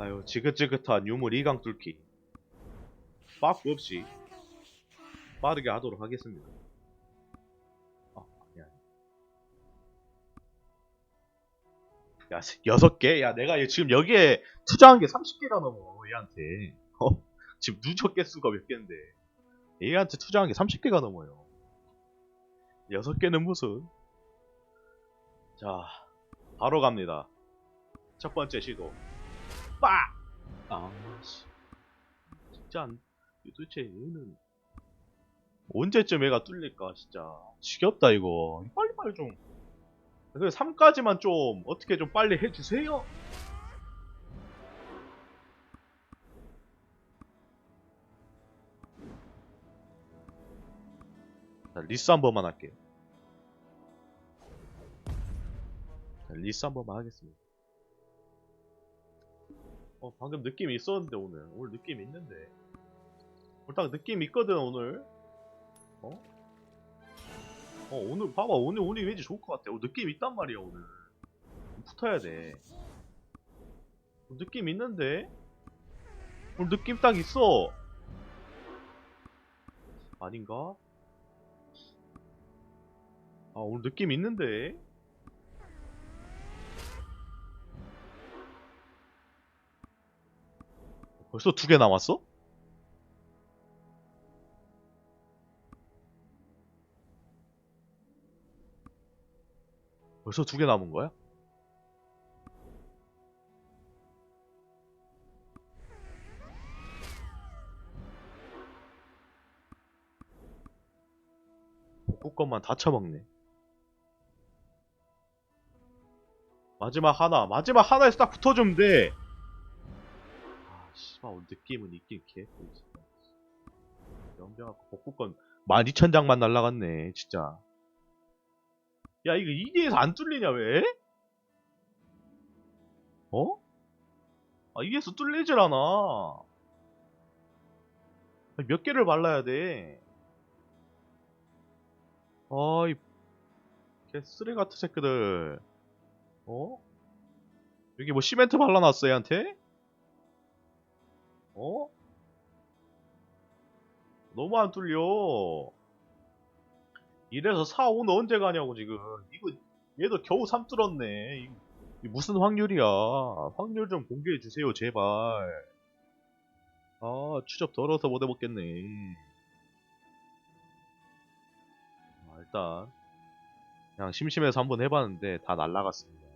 아유 지긋지긋한 유물 이강 뚫기. 빠꾸 없이 빠르게 하도록 하겠습니다. 아 아니야. 야 여섯 개? 야 내가 지금 여기에 투자한 게 30개가 넘어 얘한테. 어? 지금 누적 개수가 몇 개인데. 얘한테 투자한 게 30개가 넘어요. 여섯 개는 무슨? 자 바로 갑니다. 첫 번째 시도 빡! 아씨. 진짜 안, 도대체 얘는 언제쯤 애가 뚫릴까 진짜. 지겹다 이거. 빨리빨리 좀. 그래 3까지만 좀 어떻게 좀 빨리 해주세요. 자, 리스 한 번만 할게요. 자, 리스 한 번만 하겠습니다 어 방금 느낌이 있었는데 오늘. 오늘 느낌 있는데. 오늘 딱 느낌 있거든 오늘. 어? 어 오늘 봐봐. 오늘 오늘 왠지 좋을 것 같아. 오늘 느낌 있단 말이야 오늘. 붙어야 돼. 오늘 느낌 있는데? 오늘 느낌 딱 있어. 아닌가? 아 오늘 느낌 있는데 벌써 두 개 남았어? 벌써 두 개 남은 거야? 복구 것만 다 쳐먹네. 마지막 하나, 마지막 하나에서 딱 붙어주면 돼. 아, 씨발, 오늘 느낌은 있긴 개꿀, 진짜. 연병하고 복구권 12,000장만 날라갔네, 진짜. 야, 이거 2대에서 안 뚫리냐, 왜? 어? 아, 2대에서 뚫리질 않아. 몇 개를 발라야 돼? 아이, 개 쓰레 같은 새끼들. 어? 여기 뭐 시멘트 발라놨어, 얘한테? 어? 너무 안 뚫려. 이래서 4, 5는 언제 가냐고, 지금. 이거, 얘도 겨우 3 뚫었네. 이, 이 무슨 확률이야. 확률 좀 공개해주세요, 제발. 아, 추적 더러워서 못 해먹겠네. 아, 일단, 그냥 심심해서 한번 해봤는데 다 날라갔습니다.